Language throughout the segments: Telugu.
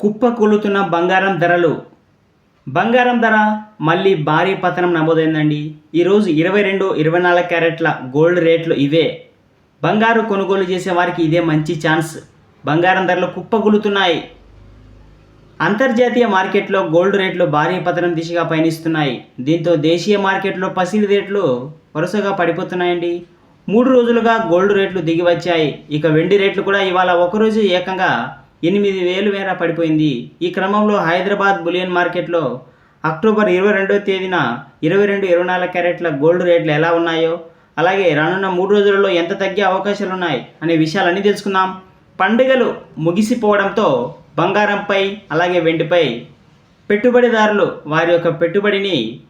కుప్పకూలుతున్న బంగారం ధరలు. బంగారం ధర మళ్ళీ భారీ పతనం నమోదైందండి. ఈరోజు ఇరవై రెండు ఇరవై నాలుగు క్యారెట్ల గోల్డ్ రేట్లు ఇవే. బంగారు కొనుగోలు చేసే వారికి ఇదే మంచి ఛాన్స్. బంగారం ధరలు కుప్పకూలుతున్నాయి. అంతర్జాతీయ మార్కెట్లో గోల్డ్ రేట్లు భారీ పతనం దిశగా పయనిస్తున్నాయి. దీంతో దేశీయ మార్కెట్లో పసిడి రేట్లు వరుసగా పడిపోతున్నాయండి. మూడు రోజులుగా గోల్డ్ రేట్లు దిగి వచ్చాయి. ఇక వెండి రేట్లు కూడా ఇవాళ ఒకరోజు ఏకంగా ఎనిమిది వేలు మేర పడిపోయింది. ఈ క్రమంలో హైదరాబాద్ బులియన్ మార్కెట్లో అక్టోబర్ ఇరవై రెండవ తేదీన ఇరవై రెండు ఇరవై నాలుగు క్యారెట్ల గోల్డ్ రేట్లు ఎలా ఉన్నాయో అలాగే రానున్న మూడు రోజులలో ఎంత తగ్గే అవకాశాలు ఉన్నాయి అనే విషయాలన్నీ తెలుసుకుందాం. పండుగలు ముగిసిపోవడంతో బంగారంపై అలాగే వెండిపై పెట్టుబడిదారులు వారి యొక్క పెట్టుబడిని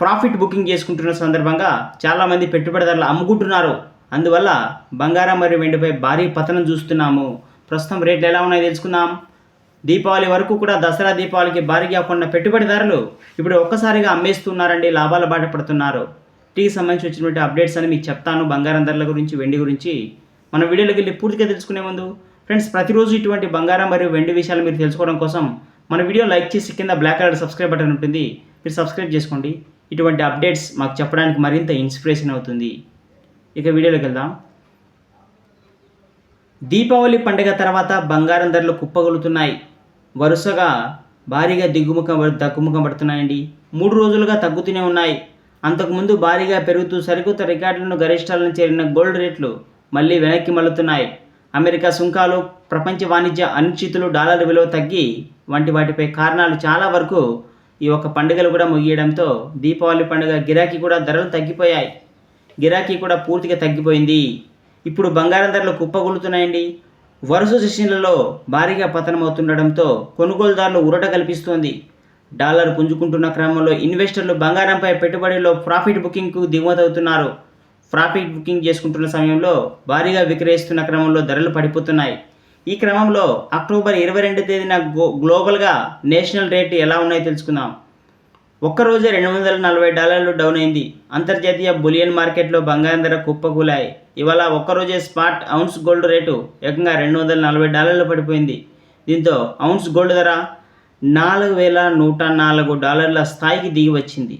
ప్రాఫిట్ బుకింగ్ చేసుకుంటున్న సందర్భంగా చాలామంది పెట్టుబడిదారులు అమ్ముకుంటున్నారు. అందువల్ల బంగారం మరియు వెండిపై భారీ పతనం చూస్తున్నాము. ప్రస్తుతం రేట్లు ఎలా ఉన్నాయో తెలుసుకుందాం. దీపావళి వరకు కూడా దసరా దీపావళికి భారీగా కొన్న పెట్టుబడిదారులు ఇప్పుడు ఒక్కసారిగా అమ్మేస్తున్నారండి లాభాల బాట పడుతున్నారు. టీకి సంబంధించి వచ్చినటువంటి అప్డేట్స్ అని మీకు చెప్తాను. బంగారం ధరల గురించి వెండి గురించి మన వీడియోలోకి వెళ్ళి పూర్తిగా తెలుసుకునే ముందు ఫ్రెండ్స్ ప్రతిరోజు ఇటువంటి బంగారం మరియు వెండి విషయాలు మీరు తెలుసుకోవడం కోసం మన వీడియో లైక్ చేసి కింద బ్లాక్ కలర్ సబ్స్క్రైబ్ బటన్ ఉంటుంది. మీరు సబ్స్క్రైబ్ చేసుకోండి. ఇటువంటి అప్డేట్స్ మాకు చెప్పడానికి మరింత ఇన్స్పిరేషన్ అవుతుంది. ఇక వీడియోలోకి వెళ్దాం. దీపావళి పండుగ తర్వాత బంగారం ధరలు కుప్పగొలుతున్నాయి. వరుసగా భారీగా దిగుముఖం తగ్గుముఖం పడుతున్నాయండి. మూడు రోజులుగా తగ్గుతూనే ఉన్నాయి. అంతకుముందు భారీగా పెరుగుతూ సరికొత్త రికార్డులను గరిష్టాలను చేరిన గోల్డ్ రేట్లు మళ్ళీ వెనక్కి మళ్ళుతున్నాయి. అమెరికా సుంకాలు ప్రపంచ వాణిజ్య అనిశ్చితులు డాలర్ విలువ తగ్గి వంటి వాటిపై కారణాలు చాలా వరకు ఈ యొక్క పండుగలు కూడా ముగియడంతో దీపావళి పండుగ గిరాకీ కూడా ధరలు తగ్గిపోయాయి. గిరాకీ కూడా పూర్తిగా తగ్గిపోయింది. ఇప్పుడు బంగారం ధరలు కుప్పగొలుతున్నాయండి వరుస సెషన్లలో భారీగా పతనమవుతుండడంతో కొనుగోలుదారులు ఉరట కల్పిస్తోంది. డాలర్ పుంజుకుంటున్న క్రమంలో ఇన్వెస్టర్లు బంగారంపై పెట్టుబడిలో ప్రాఫిట్ బుకింగ్కు దిగుమతవుతున్నారు. ప్రాఫిట్ బుకింగ్ చేసుకుంటున్న సమయంలో భారీగా విక్రయిస్తున్న క్రమంలో ధరలు పడిపోతున్నాయి. ఈ క్రమంలో అక్టోబర్ ఇరవై రెండు తేదీన గో గ్లోబల్గా నేషనల్ రేట్ ఎలా ఉన్నాయో తెలుసుకుందాం. ఒక్కరోజే రెండు వందల నలభై డాలర్లు డౌన్ అయింది. అంతర్జాతీయ బులియన్ మార్కెట్లో బంగారం ధర కుప్పకూలాయి. ఇవాళ ఒక్కరోజే స్పాట్ ఔన్స్ గోల్డ్ రేటు ఏకంగా రెండు వందల నలభై డాలర్లు పడిపోయింది. దీంతో ఔన్స్ గోల్డ్ ధర నాలుగు వేల నూట నాలుగు డాలర్ల స్థాయికి దిగి వచ్చింది.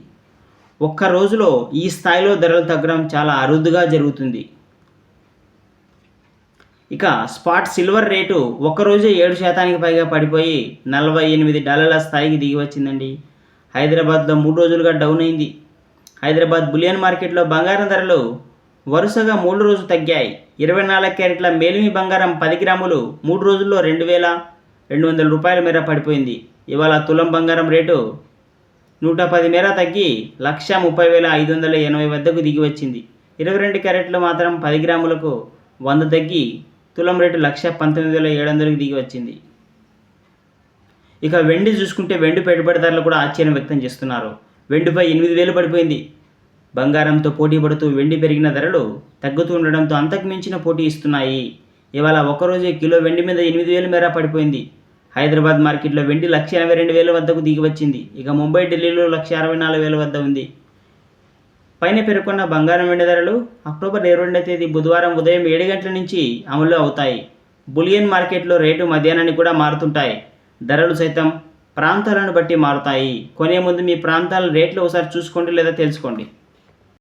ఒక్క రోజులో ఈ స్థాయిలో ధరలు తగ్గడం చాలా అరుదుగా జరుగుతుంది. ఇక స్పాట్ సిల్వర్ రేటు ఒక్కరోజే ఏడు శాతానికి పైగా పడిపోయి నలభై ఎనిమిది డాలర్ల స్థాయికి దిగి వచ్చిందండి. హైదరాబాద్లో మూడు రోజులుగా డౌన్ అయింది. హైదరాబాద్ బులియన్ మార్కెట్లో బంగారం ధరలు వరుసగా మూడు రోజులు తగ్గాయి. ఇరవై నాలుగు క్యారెట్ల మేలిమి బంగారం పది గ్రాములు మూడు రోజుల్లో రెండు వేల రెండు వందల రూపాయల మేర పడిపోయింది. ఇవాళ తులం బంగారం రేటు నూట పది మేర తగ్గి లక్ష ముప్పై వేల ఐదు వందల ఎనభై వద్దకు దిగి వచ్చింది. ఇరవై రెండు క్యారెట్లు మాత్రం పది గ్రాములకు వంద తగ్గి తులం రేటు లక్ష పంతొమ్మిది వేల ఏడు వందలకు దిగి వచ్చింది. ఇక వెండి చూసుకుంటే వెండి పెట్టుబడిదారులు కూడా ఆశ్చర్యం వ్యక్తం చేస్తున్నారు. వెండిపై ఎనిమిది వేలు పడిపోయింది. బంగారంతో పోటీ పడుతూ వెండి పెరిగిన ధరలు తగ్గుతూ ఉండడంతో అంతకు మించిన పోటీ ఇస్తున్నాయి. ఇవాళ ఒకరోజే కిలో వెండి మీద ఎనిమిది వేల మేర పడిపోయింది. హైదరాబాద్ మార్కెట్లో వెండి లక్ష ఎనభై రెండు వేల వద్దకు దిగి వచ్చింది. ఇక ముంబై ఢిల్లీలో లక్ష అరవై నాలుగు వేల వద్ద ఉంది. పైన పేర్కొన్న బంగారం వెండి ధరలు అక్టోబర్ ఇరవై రెండవ తేదీ బుధవారం ఉదయం ఏడు గంటల నుంచి అమలు అవుతాయి. బులియన్ మార్కెట్లో రేటు మధ్యాహ్నానికి కూడా మారుతుంటాయి. ధరలు సైతం ప్రాంతాలను బట్టి మారుతాయి. కొనే ముందు మీ ప్రాంతాల రేట్లు ఒకసారి చూసుకోండి లేదా తెలుసుకోండి.